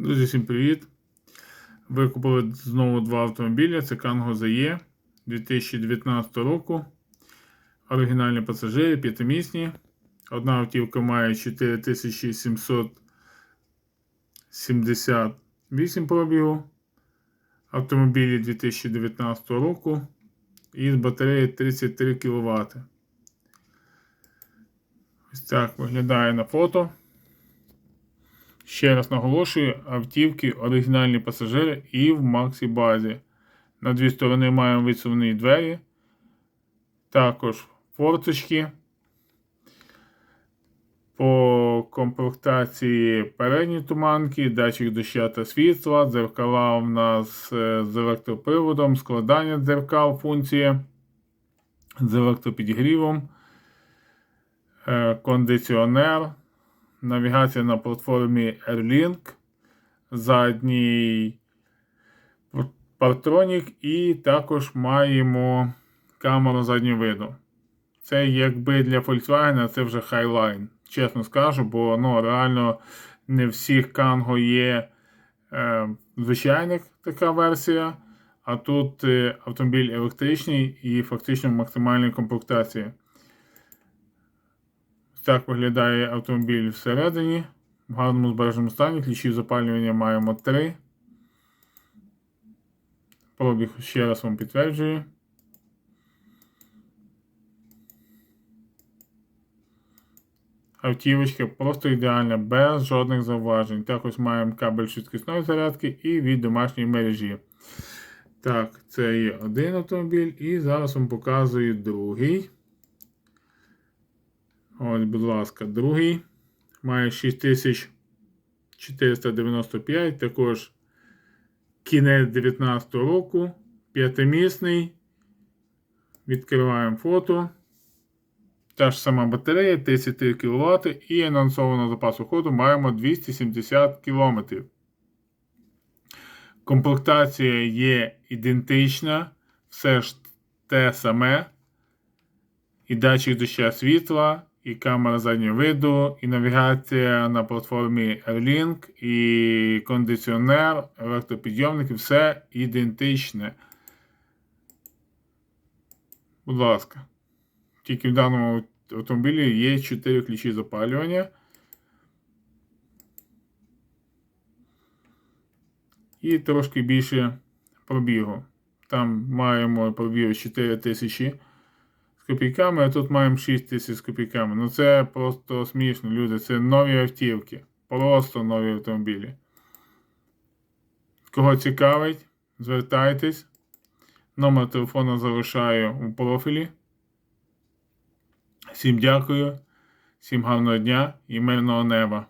Друзі, всім привіт! Викупили знову два автомобілі. Це Канго ZE 2019 року. Оригінальні пасажири, п'ятимісні. Одна автівка має 4778 пробігу. Автомобілі 2019 року. І з батареї 33 кВт. Ось так виглядає на фото. Ще раз наголошую, автівки оригінальні пасажири і в Максі базі. На дві сторони маємо висувні двері. Також форточки. По комплектації передні туманки, датчик доща та світла, дзеркала у нас е, з електроприводом, складання дзеркал функція з електропідігрівом, е, кондиціонер. Навігація на платформі AirLink, задній партронік і також маємо камеру заднього виду. Це якби для Volkswagen це вже Highline, чесно скажу, бо ну, реально не всіх Kango є е, звичайних така версія, а тут е, автомобіль електричний і фактично в максимальній комплектації. Так виглядає автомобіль всередині. В гарному збереженому стані. Ключів запалювання маємо 3. Пробіг ще раз вам підтверджую. Автівочка просто ідеальна, без жодних зауважень. Також маємо кабель швидкісної зарядки і від домашньої мережі. Так, це є один автомобіль, і зараз вам показую другий. Ось, будь ласка, другий. Має 6495, також кінець 19 року. П'ятимісний. Відкриваємо фото. Та ж сама батарея 33 кВт і анонсованого запасу ходу маємо 270 км. Комплектація є ідентична, все ж те саме. І датчик доща світла, і камера заднього виду, і навігація на платформі AirLink, і кондиціонер, електропідйомники, все ідентичне. Будь ласка. Тільки в даному автомобілі є 4 ключі запалювання. І трошки більше пробігу. Там маємо пробігу 4000 з копійками, а тут маємо 6 тисяч з копійками. Ну це просто смішно, люди. Це нові автівки. Просто нові автомобілі. Кого цікавить, звертайтесь. Номер телефону залишаю у профілі. Всім дякую, всім гарного дня і мирного неба.